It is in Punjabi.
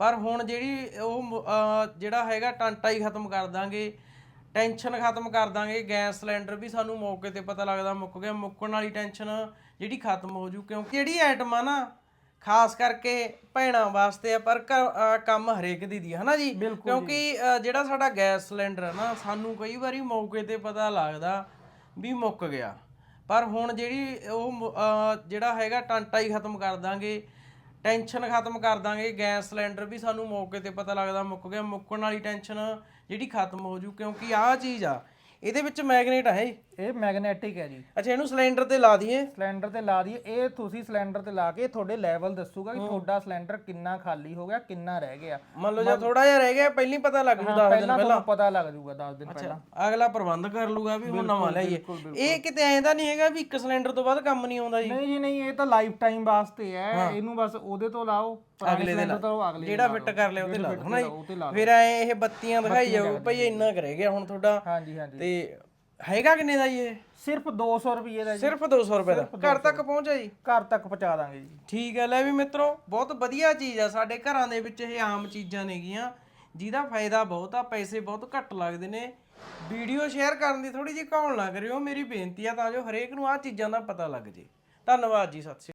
ਪਰ ਹੁਣ ਜਿਹੜੀ ਉਹ ਜਿਹੜਾ ਹੈਗਾ ਟਾਂਟਾ ਹੀ ਖਤਮ ਕਰ ਦਾਂਗੇ ਟੈਨਸ਼ਨ ਖਤਮ ਕਰ ਦਾਂਗੇ ਗੈਸ ਸਿਲੰਡਰ ਵੀ ਸਾਨੂੰ ਮੌਕੇ ਤੇ ਪਤਾ ਲੱਗਦਾ ਮੁੱਕ ਗਿਆ ਮੁੱਕਣ ਵਾਲੀ ਟੈਨਸ਼ਨ ਜਿਹੜੀ ਖਤਮ ਹੋ ਜੂ ਕਿਉਂਕਿ ਜਿਹੜੀ ਆਈਟਮ ਆ ਨਾ ਖਾਸ ਕਰਕੇ ਭੈਣਾਂ ਵਾਸਤੇ ਆ ਪਰ ਕੰਮ ਹਰੇਕ ਦੀ ਦੀ ਆ, ਹਨਾ ਜੀ? ਕਿਉਂਕਿ ਜਿਹੜਾ ਸਾਡਾ ਗੈਸ ਸਿਲੰਡਰ ਹੈ ਨਾ ਸਾਨੂੰ ਕਈ ਵਾਰੀ ਮੌਕੇ ਤੇ ਪਤਾ ਲੱਗਦਾ ਵੀ ਮੁੱਕ ਗਿਆ। ਪਰ ਹੁਣ ਜਿਹੜੀ ਉਹ ਜਿਹੜਾ ਹੈਗਾ ਟਾਂਟਾ ਹੀ ਖਤਮ ਕਰ ਦਾਂਗੇ ਟੈਨਸ਼ਨ ਖਤਮ ਕਰ ਦਾਂਗੇ, ਗੈਸ ਸਿਲੰਡਰ ਵੀ ਸਾਨੂੰ ਮੌਕੇ ਤੇ ਪਤਾ ਲੱਗਦਾ ਮੁੱਕ ਗਿਆ, ਮੁੱਕਣ ਵਾਲੀ ਟੈਨਸ਼ਨ ਜਿਹੜੀ ਖਤਮ ਹੋ ਜੂ, ਕਿਉਂਕਿ ਆਹ ਚੀਜ਼ ਆ, ਇਹਦੇ ਵਿੱਚ ਮੈਗਨੇਟ ਆ ਇਹ। ਇਹ ਮੈਗਨੈਟਿਕ ਹੈ ਜੀ। ਅੱਛਾ ਇਹਨੂੰ ਸਿਲੰਡਰ ਤੇ ਲਾ ਦਈਏ। ਸਿਲੰਡਰ ਤੇ ਲਾ ਦਈਏ। ਇਹ ਤੁਸੀਂ ਸਿਲੰਡਰ ਤੇ ਲਾ ਕੇ ਤੁਹਾਡੇ ਲੈਵਲ ਦੱਸੂਗਾ ਕਿ ਤੁਹਾਡਾ ਸਿਲੰਡਰ ਕਿੰਨਾ ਖਾਲੀ ਹੋ ਗਿਆ ਕਿੰਨਾ ਰਹਿ ਗਿਆ। ਮੰਨ ਲਓ ਜੇ ਥੋੜਾ ਜਿਹਾ ਰਹਿ ਗਿਆ ਪਹਿਲੀ ਪਤਾ ਲੱਗ ਜੂ 10 ਦਿਨ ਪਹਿਲਾਂ ਤੁਹਾਨੂੰ ਪਤਾ ਲੱਗ ਜਾਊਗਾ 10 ਦਿਨ ਪਹਿਲਾਂ। ਅਗਲਾ ਪ੍ਰਬੰਧ ਕਰ ਲੂਗਾ ਵੀ ਹੁਣ ਨਵਾਂ ਲਈਏ। ਇਹ ਕਿਤੇ ਐਂ ਤਾਂ ਨਹੀਂ ਹੈਗਾ ਵੀ ਇੱਕ ਸਿਲੰਡਰ ਤੋਂ ਬਾਅਦ ਕੰਮ ਨਹੀਂ ਆਉਂਦਾ ਜੀ। ਨਹੀਂ ਜੀ ਨਹੀਂ ਇਹ ਤਾਂ ਲਾਈਫ ਟਾਈਮ ਵਾਸਤੇ ਹੈ। ਇਹਨੂੰ ਬਸ ਉਹਦੇ ਤੋਂ ਲਾਓ ਅਗਲੇ ਅਗਲੇ ਜਿਹੜਾ ਫਿੱਟ ਕਰ ਲਿਆ ਉਹਤੇ ਲਾ ਦੋ ਜੀ ਫਿਰ ਐ ਇਹ ਬੱਤੀਆਂ ਦਿਖਾਈ ਜਾਊ ਭਈ ਇੰਨਾ ਕੁ ਰਹਿ ਗਿਆ ਹੁਣ ਤੁਹਾਡਾ। ਹਾਂਜੀ ਹਾਂਜੀ। ਤੇ ਹੈਗਾ ਕਿੰਨੇ ਦਾ ਜੀ ਇਹ? ਸਿਰਫ 200 ਰੁਪਏ ਦਾ ਜੀ। ਸਿਰਫ 200 ਰੁਪਏ ਦਾ। ਘਰ ਤੱਕ ਪਹੁੰਚਿਆ ਜੀ? ਘਰ ਤੱਕ ਪਹੁੰਚਾ ਦਾਂਗੇ ਜੀ। ਠੀਕ ਹੈ ਲੈ ਵੀ ਮਿੱਤਰੋ ਬਹੁਤ ਵਧੀਆ ਚੀਜ਼ ਆ ਸਾਡੇ ਘਰਾਂ ਦੇ ਵਿੱਚ ਇਹ ਆਮ ਚੀਜ਼ਾਂ ਨੇਗੀਆਂ। ਜਿਹਦਾ ਫਾਇਦਾ ਬਹੁਤ ਆ ਪੈਸੇ ਬਹੁਤ ਘੱਟ ਲੱਗਦੇ ਨੇ। ਵੀਡੀਓ ਸ਼ੇਅਰ ਕਰਨ ਦੀ ਥੋੜੀ ਜਿਹੀ ਘਾਉਣ ਨਾ ਕਰਿਓ ਮੇਰੀ ਬੇਨਤੀ ਆ ਤਾਂ ਜੋ ਹਰੇਕ ਨੂੰ ਆਹ ਚੀਜ਼ਾਂ ਦਾ ਪਤਾ ਲੱਗ ਜੇ। ਧੰਨਵਾਦ ਜੀ ਸਤਿ ਸ਼੍ਰੀ ਅਕਾਲ।